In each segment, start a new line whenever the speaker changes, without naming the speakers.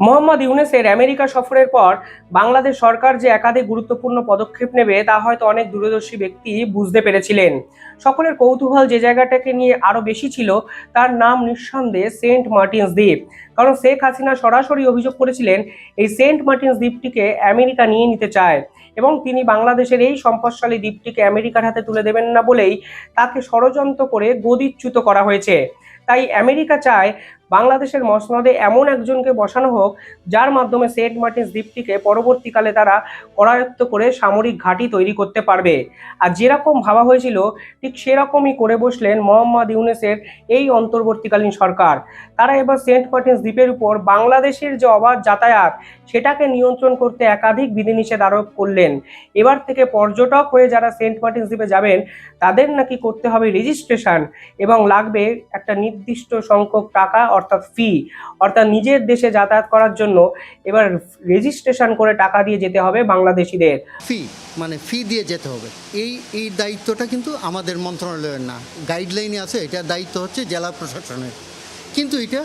Mohammad ইউনেসের America সফরের পর বাংলাদেশ সরকার যে একাধিক গুরুত্বপূর্ণ পদক্ষেপ নেবে তা হয়তো অনেক দূরদর্শী ব্যক্তি বুঝতে পেরেছিলেন। সকলের কৌতূহল যে জায়গাটাকে নিয়ে আরও বেশি ছিল, তার নাম নিঃসন্দেহে সেন্ট মার্টিনস দ্বীপ। কারণ শেখ হাসিনা সরাসরি অভিযোগ করেছিলেন এই সেন্ট মার্টিনস দ্বীপটিকে আমেরিকা নিয়ে নিতে চায় এবং তিনি বাংলাদেশের এই সম্পদশালী দ্বীপটিকে আমেরিকার হাতে তুলে দেবেন না বলেই তাকে ষড়যন্ত্র করে গদিচ্যুত করা হয়েছে। তাই আমেরিকা চায় বাংলাদেশের মসনদে এমন একজনকে বসানো হোক, যার মাধ্যমে সেন্ট মার্টিনস দ্বীপটিকে পরবর্তীকালে তারা করায়ত্ত করে সামরিক ঘাঁটি তৈরি করতে পারবে। আর যেরকম ভাবা হয়েছিল, ঠিক সেরকমই করে বসলেন মোহাম্মদ ইউনেসের এই অন্তর্বর্তীকালীন সরকার। তারা এবার সেন্ট মার্টিনস দ্বীপের উপর বাংলাদেশের যে অবাধ যাতায়াত, সেটাকে নিয়ন্ত্রণ করতে একাধিক বিধিনিষেধ আরোপ করলেন। এবার থেকে পর্যটক হয়ে যারা সেন্ট মার্টিনস দ্বীপে যাবেন, তাদের নাকি করতে হবে রেজিস্ট্রেশন এবং লাগবে একটা নির্দিষ্ট সংখ্যক টাকা, অর্থাৎ ফি অর্থাৎ নিজের দেশে যাতায়াত করার জন্য এবার রেজিস্ট্রেশন করে টাকা দিয়ে যেতে হবে বাংলাদেশিদের।
ফি মানে ফি দিয়ে যেতে হবে। এই এই দায়িত্বটা কিন্তু আমাদের মন্ত্রণালয়ের না। গাইডলাইনে আছে এটার দায়িত্ব হচ্ছে জেলা প্রশাসনের। কিন্তু এটা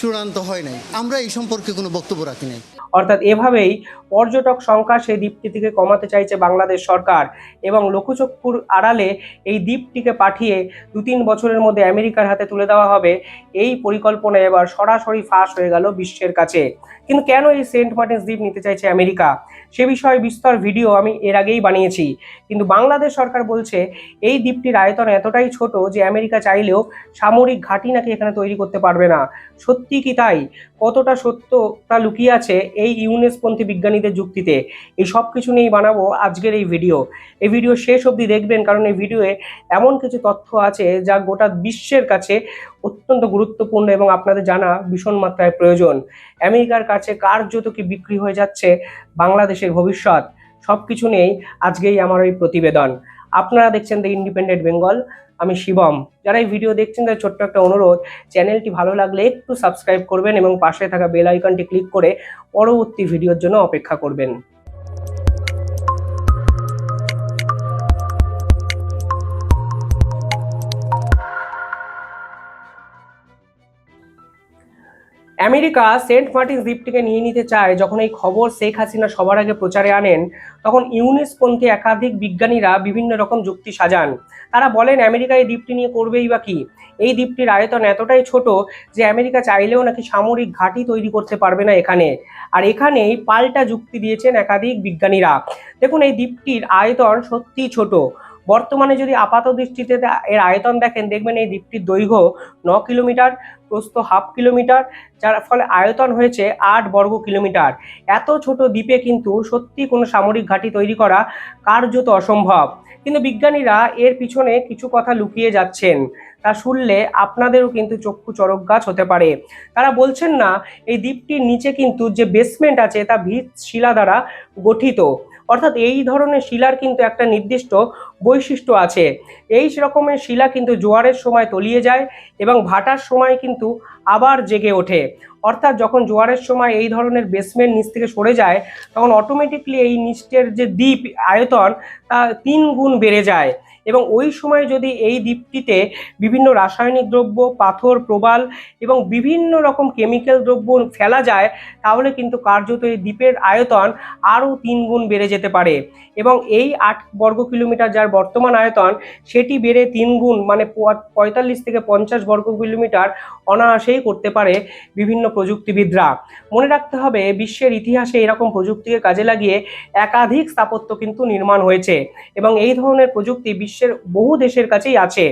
চূড়ান্ত হয় নাই। আমরা এই সম্পর্কে কোনো বক্তব্য রাখি নাই।
অর্থাৎ এভাবেই পর্যটক সংখ্যা সেই দ্বীপটি থেকে কমাতে চাইছে বাংলাদেশ সরকার এবং লঘুচক্ষুর আড়ালে এই দ্বীপটিকে পাঠিয়ে দু তিন বছরের মধ্যে আমেরিকার হাতে তুলে দেওয়া হবে। এই পরিকল্পনা এবার সরাসরি ফাঁস হয়ে গেল বিশ্বের কাছে। কিন্তু কেন এই সেন্ট মার্টিনস দ্বীপ নিতে চাইছে আমেরিকা? সে বিষয়ে বিস্তর ভিডিও আমি এর আগেই বানিয়েছি। কিন্তু বাংলাদেশ সরকার বলছে, এই দ্বীপটির আয়তন এতটাই ছোট যে আমেরিকা চাইলেও সামরিক ঘাঁটি নাকি এখানে তৈরি করতে পারবে না। সত্যি কি তাই? কতটা সত্য তা লুকিয়ে আছে এই ইউনেসপন্থী বিজ্ঞানীদের যুক্তিতে এই সব কিছু নিয়েই বানাবো আজকের এই ভিডিও এই ভিডিও শেষ অবধি দেখবেন, কারণ এই ভিডিওয়ে এমন কিছু তথ্য আছে যা গোটা বিশ্বের কাছে অত্যন্ত গুরুত্বপূর্ণ এবং আপনাদের জানা ভীষণ মাত্রায় প্রয়োজন। আমেরিকার কাছে কার্যত কি বিক্রি হয়ে যাচ্ছে, বাংলাদেশের ভবিষ্যৎ সব কিছু নিয়েই আজকেই আমার এই প্রতিবেদন। আপনারা দেখছেন দ্য ইন্ডিপেন্ডেন্ট বেঙ্গল আমি শিবম। যারা এই ভিডিও দেখছেন, তাদের ছোট্ট একটা অনুরোধ, চ্যানেলটি ভালো লাগলে একটু সাবস্ক্রাইব করবেন এবং পাশে থাকা বেল আইকনটি ক্লিক করে পরবর্তী ভিডিওর জন্য অপেক্ষা করবেন। আমেরিকা সেন্ট মার্টিন দ্বীপটিকে নিয়ে নিতে চায়, যখন এই খবর শেখ হাসিনা সবার আগে প্রচারে আনেন, তখন ইউনিসপন্থী একাধিক বিজ্ঞানীরা বিভিন্ন রকম যুক্তি সাজান। তারা বলেন, আমেরিকা এই দ্বীপটি নিয়ে করবেই বা কি? এই দ্বীপটির আয়তন এতটাই ছোট যে আমেরিকা চাইলেও নাকি সামরিক ঘাঁটি তৈরি করতে পারবে না এখানে। আর এখানেই পাল্টা যুক্তি দিয়েছেন একাধিক বিজ্ঞানীরা। দেখুন, এই দ্বীপটির আয়তন সত্যিই ছোট। বর্তমানে যদি আপাত দৃষ্টিতে এর আয়তন দেখেন, দেখবেন এই দ্বীপটির দৈর্ঘ্য ন কিলোমিটার, প্রস্থ হাফ কিলোমিটার, যার ফলে আয়তন হয়েছে আট বর্গ কিলোমিটার। এত ছোট দ্বীপে কিন্তু সত্যি কোনো সামরিক ঘাঁটি তৈরি করা কার্যত অসম্ভব। কিন্তু বিজ্ঞানীরা এর পিছনে কিছু কথা লুকিয়ে যাচ্ছেন। তা শুনলে আপনাদেরও কিন্তু চক্ষু চরক গাছ হতে পারে। তারা বলছেন না, এই দ্বীপটির নিচে কিন্তু যে বেসমেন্ট আছে, তা ভিত শিলা দ্বারা গঠিত। অর্থাৎ এই ধরনের শিলার কিন্তু একটা নির্দিষ্ট বৈশিষ্ট্য আছে। এই রকমের শিলা কিন্তু জোয়ারের সময় তলিয়ে যায় এবং ভাটার সময় কিন্তু আবার জেগে ওঠে। অর্থাৎ যখন জোয়ারের সময় এই ধরনের বেসমেন্ট নিচ থেকে সরে যায়, তখন অটোমেটিকলি এই নিচের যে দ্বীপ আয়তন, তা তিন গুণ বেড়ে যায়। এবং ওই সময় যদি এই দ্বীপটিতে বিভিন্ন রাসায়নিক দ্রব্য, পাথর, প্রবাল এবং বিভিন্ন রকম কেমিক্যাল দ্রব্য ফেলা যায়, তাহলে কিন্তু কার্যত এই দ্বীপের আয়তন আরও তিন গুণ বেড়ে যেতে পারে। এবং এই আট বর্গ কিলোমিটার যার বর্তমান আয়তন, সেটি বেড়ে তিন গুণ মানে পঁয়তাল্লিশ থেকে পঞ্চাশ বর্গ কিলোমিটার অনায়াসেই করতে পারে বিভিন্ন প্রযুক্তিবিদরা। মনে রাখতে হবে, বিশ্বের ইতিহাসে এরকম প্রযুক্তিকে কাজে লাগিয়ে একাধিক স্থাপত্য কিন্তু নির্মাণ হয়েছে এবং এই ধরনের প্রযুক্তি বিশ্বের বহু দেশের কাছেই আছে।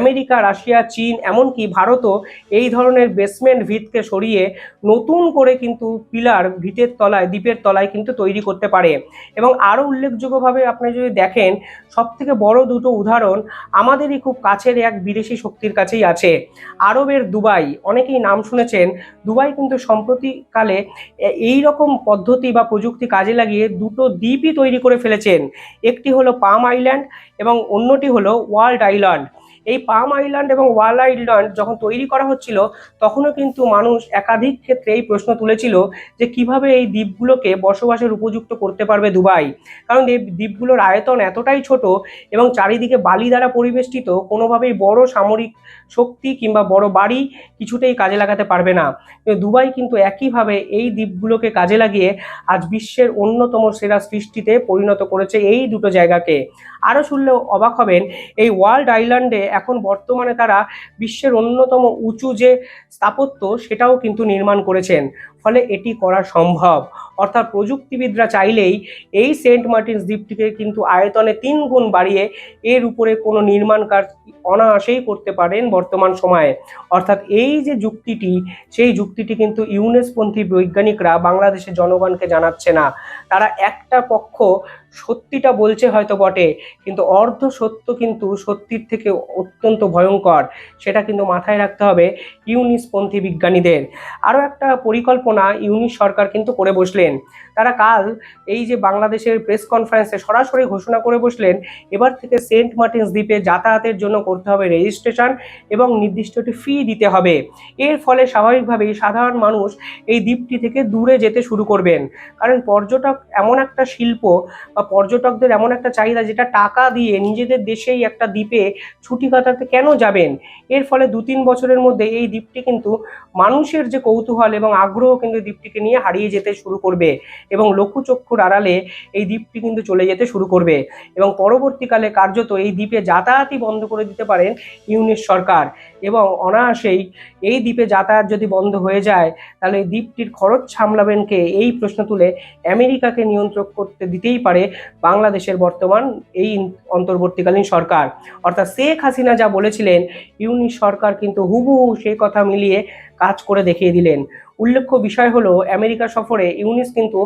আমেরিকা, রাশিয়া, চীন, এমনকি ভারতও এই ধরনের বেসমেন্ট ভিতকে সরিয়ে নতুন করে কিন্তু পিলার ভিতের তলায়, দ্বীপের তলায় কিন্তু তৈরি করতে পারে। এবং আরও উল্লেখযোগ্যভাবে আপনি যদি দেখেন সব থেকে বড় দুটো উদাহরণ আমাদেরই খুব কাছের এক বিদেশি শক্তির কাছেই আছে। আরবের দুবাই, অনেকেই নাম শুনেছেন দুবাই কিন্তু সম্প্রতিকালে এই রকম পদ্ধতি বা প্রযুক্তি কাজে লাগিয়ে দুটো দ্বীপই তৈরি করে ফেলেছেন। একটি হলো পাম আইল্যান্ড এবং অন্যটি হলো ওয়ার্ল্ড আইল্যান্ড। এই পাম আইল্যান্ড এবং ওয়াল আইল্যান্ড যখন তৈরি করা হচ্ছিল, তখনও কিন্তু মানুষ একাধিক ক্ষেত্রে এই প্রশ্ন তুলেছিল যে কীভাবে এই দ্বীপগুলোকে বসবাসের উপযুক্ত করতে পারবে দুবাই। কারণ এই দ্বীপগুলোর আয়তন এতটাই ছোট এবং চারিদিকে বালি দ্বারা পরিবেষ্টিত, কোনোভাবেই বড় সামরিক শক্তি কিংবা বড় বাড়ি কিছুতেই কাজে লাগাতে পারবে না। দুবাই কিন্তু একইভাবে এই দ্বীপগুলোকে কাজে লাগিয়ে আজ বিশ্বের অন্যতম সেরা সৃষ্টিতে পরিণত করেছে এই দুটো জায়গাকে। আরও শুনলেও অবাক হবেন, এই ওয়ার্ল্ড আইল্যান্ডে এখন বর্তমানে তারা বিশ্বের অন্যতম উঁচু যে স্থাপত্য সেটাও কিন্তু নির্মাণ করেছেন। ফলে এটি করা সম্ভব। অর্থাৎ প্রযুক্তিবিদরা চাইলেই এই সেন্ট মার্টিনস দ্বীপটিকে কিন্তু আয়তনে তিন গুণ বাড়িয়ে এর উপরে কোনো নির্মাণ কাজ অনায়াসেই করতে পারেন বর্তমান সময়ে। অর্থাৎ এই যে যুক্তিটি, সেই যুক্তিটি কিন্তু ইউনেসপন্থী বৈজ্ঞানিকরা বাংলাদেশের জনগণকে জানাচ্ছে না। তারা একটা পক্ষ সত্যিটা বলছে হয়তো বটে, কিন্তু অর্ধ সত্য কিন্তু সত্যির থেকে অত্যন্ত ভয়ঙ্কর। সেটা কিন্তু মাথায় রাখতে হবে ইউনিসপন্থী বিজ্ঞানীদের। আরও একটা পরিকল্পনা ইউনিস সরকার কিন্তু করে বসলেন। তারা কাল এই যে বাংলাদেশের প্রেস কনফারেন্সে সরাসরি ঘোষণা করে বসলেন, এবার থেকে সেন্ট মার্টিনস দ্বীপে যাতায়াতের জন্য করতে হবে রেজিস্ট্রেশন এবং নির্দিষ্ট একটি ফি দিতে হবে। এর ফলে স্বাভাবিকভাবেই সাধারণ মানুষ এই দ্বীপটি থেকে দূরে যেতে শুরু করবেন। কারণ পর্যটক এমন একটা শিল্প বা পর্যটকদের এমন একটা চাহিদা যেটা টাকা দিয়ে নিজেদের দেশেই একটা দ্বীপে ছুটি কাটাতে কেন যাবেন? এর ফলে দু তিন বছরের মধ্যে এই দ্বীপটি কিন্তু মানুষের যে কৌতূহল এবং আগ্রহ কিন্তু দ্বীপটিকে নিয়ে হারিয়ে যেতে শুরু করবে এবং লঘুচক্ষুর আড়ালে এই দ্বীপটি কিন্তু চলে যেতে শুরু করবে এবং পরবর্তীকালে কার্যত এই দ্বীপে যাতায়াতই বন্ধ করে দিতে পারেন ইউনিশ সরকার এবং অনায়াসেই এই দ্বীপে যাতায়াত যদি বন্ধ হয়ে যায়, তাহলে এই দ্বীপটির খরচ সামলাবেন কে? এই প্রশ্ন তুলে আমেরিকাকে নিয়ন্ত্রণ করতে দিতেই পারে বাংলাদেশের বর্তমান এই অন্তর্বর্তীকালীন সরকার। অর্থাৎ শেখ হাসিনা যা বলেছিলেন ইউনিশ সরকার কিন্তু হুবহু সেই কথা মিলিয়ে কাজ করে দেখিয়ে দিলেন। উল্লেখ্য বিষয় হলো আমেরিকা সফরে ইউনিস কিন্তু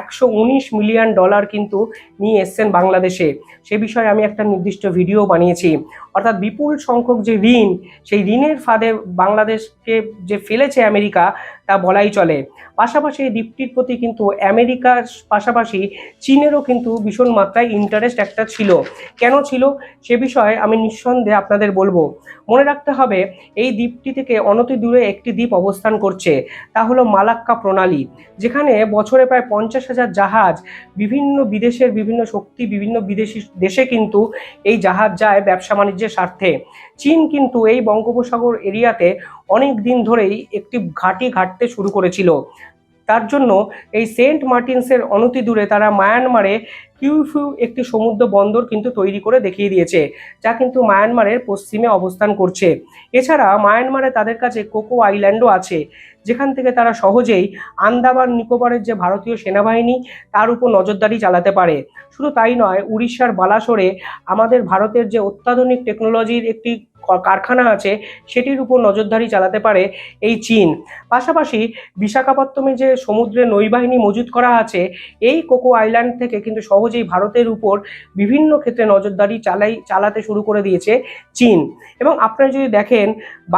একশো উনিশ মিলিয়ন ডলার কিন্তু নিয়ে এসছেন বাংলাদেশে। সে বিষয়ে আমি একটা নির্দিষ্ট ভিডিও বানিয়েছি। অর্থাৎ বিপুল সংখ্যক যে ঋণ, সেই ঋণের ফাঁদে বাংলাদেশকে যে ফেলেছে আমেরিকা, তা বলাই চলে। পাশাপাশি দ্বীপটির প্রতি কিন্তু আমেরিকার পাশাপাশি চীনেরও কিন্তু ভীষণ মাত্রায় ইন্টারেস্ট একটা ছিল। কেন ছিল? সে বিষয়ে আমি নিঃসন্দেহে আপনাদের বলব। মনে রাখতে হবে, এই দ্বীপটি থেকে অনতি দূরে একটি দ্বীপ অবস্থান করছে। তা হলো মালাক্কা প্রণালী, যেখানে বছরে প্রায় পঞ্চাশ হাজার জাহাজ, বিভিন্ন বিদেশের বিভিন্ন শক্তি, বিভিন্ন বিদেশি দেশে কিন্তু এই জাহাজ যায় ব্যবসা বাণিজ্যের স্বার্থে। চীন কিন্তু এই বঙ্গোপসাগর এরিয়াতে অনেক দিন ধরেই একটি ঘাঁটি ঘাটতে শুরু করেছিল। তার জন্য এই সেন্ট মার্টিনসের অনতি দূরে তারা মায়ানমারে কিউফিউ একটি সমুদ্র বন্দর কিন্তু তৈরি করে দেখিয়ে দিয়েছে, যা কিন্তু মায়ানমারের পশ্চিমে অবস্থান করছে। এছাড়া মায়ানমারে তাদের কাছে কোকো আইল্যান্ডও আছে। যেখান থেকে তারা সহজেই আন্দামান নিকোবরের যে ভারতীয় সেনাবাহিনী, তার উপর নজরদারি চালাতে পারে। শুধু তাই নয়, উড়িষ্যার বালাসোরে আমাদের ভারতের যে অত্যাধুনিক টেকনোলজির একটি কারখানা আছে, সেটির উপর নজরদারি চালাতে পারে এই চীন। পাশাপাশি বিশাখাপত্তমে যে সমুদ্রে নৌবাহিনী মজুত করা আছে, এই কোকো আইল্যান্ড থেকে কিন্তু সহজেই ভারতের উপর বিভিন্ন ক্ষেত্রে নজরদারি চালাই, চালাতে শুরু করে দিয়েছে চীন। এবং আপনারা যদি দেখেন,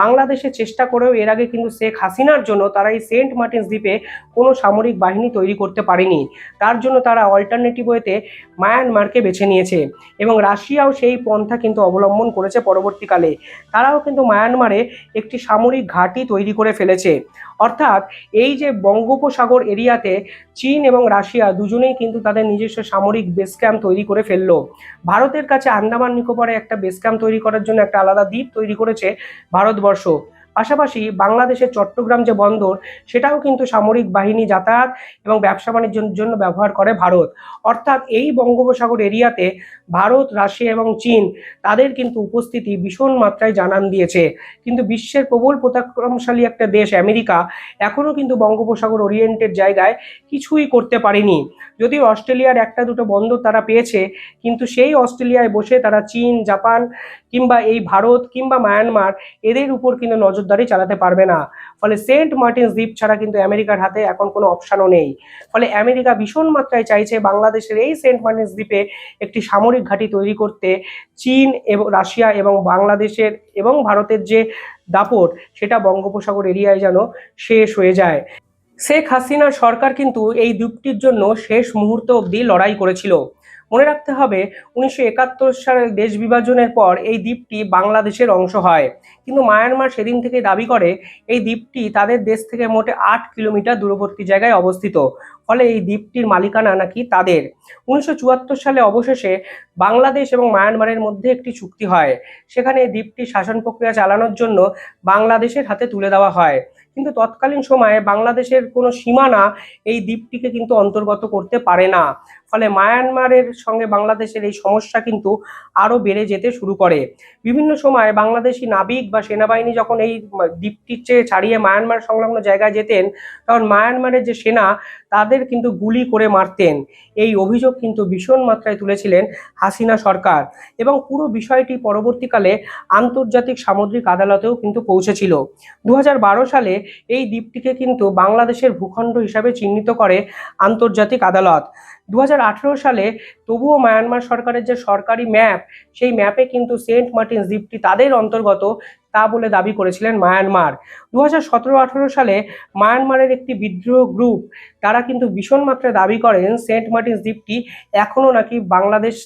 বাংলাদেশে চেষ্টা করেও এর আগে কিন্তু শেখ হাসিনার জন্য তারা এই সেন্ট মার্টিনস দ্বীপে কোনো সামরিক বাহিনী তৈরি করতে পারেনি। তার জন্য তারা অল্টারনেটিভ ওয়েতে মায়ানমারকে বেছে নিয়েছে এবং রাশিয়াও সেই পন্থা কিন্তু অবলম্বন করেছে পরবর্তীকালে। তারাও কিন্তু মায়ানমারে একটি সামরিক ঘাঁটি তৈরি করে ফেলেছে। অর্থাৎ এই যে বঙ্গোপসাগর এরিয়াতে চীন এবং রাশিয়া দুজনেই কিন্তু তাদের নিজস্ব সামরিক বেস ক্যাম্প তৈরি করে ফেলল। ভারতের কাছে আন্দামান নিকোবরে একটা বেস ক্যাম্প তৈরি করার জন্য একটা আলাদা দ্বীপ তৈরি করেছে ভারতবর্ষ। পাশাপাশি বাংলাদেশের চট্টগ্রাম যে বন্দর, সেটাও কিন্তু সামরিক বাহিনী যাতায়াত এবং ব্যবসা বাণিজ্যের জন্য ব্যবহার করে ভারত। অর্থাৎ এই বঙ্গোপসাগর এরিয়াতে ভারত, রাশিয়া এবং চীন, তাদের কিন্তু উপস্থিতি ভীষণ মাত্রায় জানান দিয়েছে। কিন্তু বিশ্বের প্রবল প্রতাক্রমশালী একটা দেশ আমেরিকা এখনও কিন্তু বঙ্গোপসাগর ওরিয়েন্টেড জায়গায় কিছুই করতে পারেনি। যদিও অস্ট্রেলিয়ার একটা দুটো বন্দর তারা পেয়েছে, কিন্তু সেই অস্ট্রেলিয়ায় বসে তারা চীন, জাপান কিংবা এই ভারত কিংবা মায়ানমার, এদের উপর কিন্তু নজরদারি চালাতে পারবে না। ফলে সেন্ট মার্টিনস দ্বীপ ছাড়া কিন্তু আমেরিকার হাতে এখন কোনো অপশানও নেই। ফলে আমেরিকা ভীষণ মাত্রায় চাইছে বাংলাদেশের এই সেন্ট মার্টিনস দ্বীপে একটি সামরিক ঘাঁটি তৈরি করতে। চীন এবং রাশিয়া এবং বাংলাদেশের এবং ভারতের যে দাপট, সেটা বঙ্গোপসাগর এরিয়ায় যেন শেষ হয়ে যায়। শেখ হাসিনার সরকার কিন্তু এই দ্বীপটির জন্য শেষ মুহূর্ত অবধি লড়াই করেছিল। মনে রাখতে হবে, উনিশশো একাত্তর সালের দেশ বিভাজনের পর এই দ্বীপটি বাংলাদেশের অংশ হয়। কিন্তু মায়ানমার সেদিন থেকে দাবি করে, এই দ্বীপটি তাদের দেশ থেকে মোটে আট কিলোমিটার দূরবর্তী জায়গায় অবস্থিত। ফলে এই দ্বীপটির মালিকানা নাকি তাদের? উনিশশো চুয়াত্তর সালে অবশেষে বাংলাদেশ এবং মায়ানমারের মধ্যে একটি চুক্তি হয়। সেখানে এই দ্বীপটি শাসন প্রক্রিয়া চালানোর জন্য বাংলাদেশের হাতে তুলে দেওয়া হয়। কিন্তু তৎকালীন সময়ে বাংলাদেশের কোনো সীমানা এই দ্বীপটিকে কিন্তু অন্তর্গত করতে পারে না। ফলে মায়ানমারের সঙ্গে বাংলাদেশের এই সমস্যা কিন্তু আরও বেড়ে যেতে শুরু করে। বিভিন্ন সময় বাংলাদেশি নাবিক বা সেনাবাহিনী যখন এই দ্বীপটির চেয়ে ছাড়িয়ে মায়ানমার সংলগ্ন জায়গায় যেতেন, তখন মায়ানমারের যে সেনা, তাদের কিন্তু গুলি করে মারতেন। এই অভিযোগ কিন্তু ভীষণ মাত্রায় তুলেছিলেন হাসিনা সরকার এবং পুরো বিষয়টি পরবর্তীকালে আন্তর্জাতিক সামুদ্রিক আদালতেও কিন্তু পৌঁছেছিল। দু হাজার বারো সালে এই দ্বীপটিকে কিন্তু বাংলাদেশের ভূখণ্ড হিসাবে চিহ্নিত করে আন্তর্জাতিক আদালত। দু হাজার আঠেরো সালে তবুও মায়ানমার সরকারের যে সরকারি ম্যাপ, সেই ম্যাপে কিন্তু সেন্ট মার্টিন দ্বীপটি তাদের অন্তর্গত তা বলে দাবি করেছিলেন মায়ানমার। দু হাজার সালে মায়ানমারের একটি বিদ্রোহ গ্রুপ, তারা কিন্তু ভীষণ মাত্রায় দাবি করেন সেন্ট মার্টিন দ্বীপটি এখনও নাকি বাংলাদেশ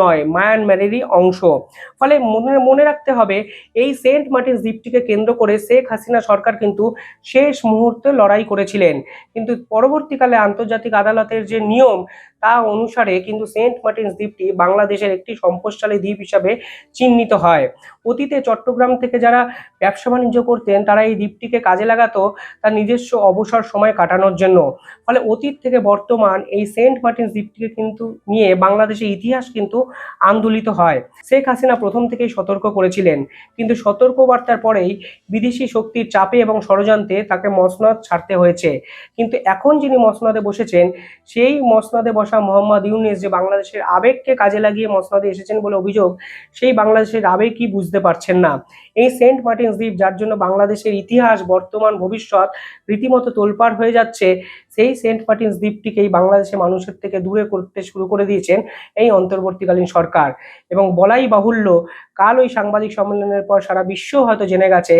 নয়, মায়ানমারেরই অংশ। ফলে মনে মনে রাখতে হবে, এই সেন্ট মার্টিন দ্বীপটিকে কেন্দ্র করে শেখ হাসিনা সরকার কিন্তু শেষ মুহূর্তে লড়াই করেছিলেন। কিন্তু পরবর্তীকালে আন্তর্জাতিক আদালতের যে নিয়ম তা অনুসারে কিন্তু সেন্ট মার্টিনস দ্বীপটি বাংলাদেশের একটি সম্পদশালী দ্বীপ হিসাবে চিহ্নিত হয়। অতীতে চট্টগ্রাম থেকে যারা ব্যবসা বাণিজ্য করতেন, তারা এই দ্বীপটিকে কাজে লাগাতো তার নিজস্ব অবসর সময় কাটানোর জন্য। ফলে অতীত থেকে বর্তমান এই সেন্ট মার্টিনস দ্বীপটিকে কিন্তু নিয়ে বাংলাদেশের ইতিহাস কিন্তু আন্দোলিত হয়। শেখ হাসিনা প্রথম থেকেই সতর্ক করেছিলেন। কিন্তু সতর্কবার্তার পরেই বিদেশি শক্তির চাপে এবং ষড়যন্ত্রে তাকে মসনদ ছাড়তে হয়েছে। কিন্তু এখন যিনি মসনদে বসেছেন, সেই মসনদে বসা মোহাম্মদ ইউনিস যে বাংলাদেশের আবেগকে কাজে লাগিয়ে মসনদে এসেছেন বলে অভিযোগ, সেই বাংলাদেশের আবেগই বুঝতে পারছেন না। এই সেন্ট মার্টিনস দ্বীপ, যার জন্য বাংলাদেশের ইতিহাস, বর্তমান, ভবিষ্যৎ রীতিমতো তোলপাড় হয়ে যাচ্ছে, সেই সেন্ট মার্টিনস দ্বীপটিকেই বাংলাদেশের মানুষের থেকে দূরে করতে শুরু করে দিয়েছেন এই অন্তর্বর্তীকালীন সরকার। এবং বলাই বাহুল্য, কাল ওই সাংবাদিক সম্মেলনের পর সারা বিশ্ব হয়তো জেনে গেছে,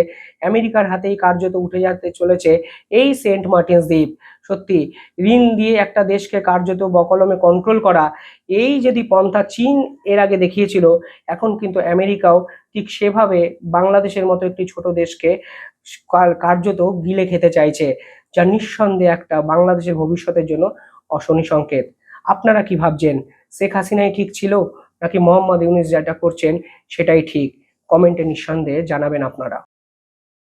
আমেরিকার হাতেই কার্যত উঠে যেতে চলেছে এই সেন্ট মার্টিনস দ্বীপ। সত্যি, ঋণ দিয়ে একটা দেশকে কার্যত বকলমে কন্ট্রোল করা, এই যদি পন্থা চীন এর আগে দেখিয়েছিল, এখন কিন্তু আমেরিকাও ঠিক সেভাবে বাংলাদেশের মতো একটি ছোট দেশকে কার্যত গিলে খেতে চাইছে, যা নিঃসন্দেহে একটা বাংলাদেশের ভবিষ্যতের জন্য অশনি সংকেত। আপনারা কি ভাবছেন, শেখ হাসিনাই ঠিক ছিল, নাকি মোহাম্মদ ইউনিস যেটা করছেন সেটাই ঠিক? কমেন্টে নিঃসন্দেহে জানাবেন আপনারা।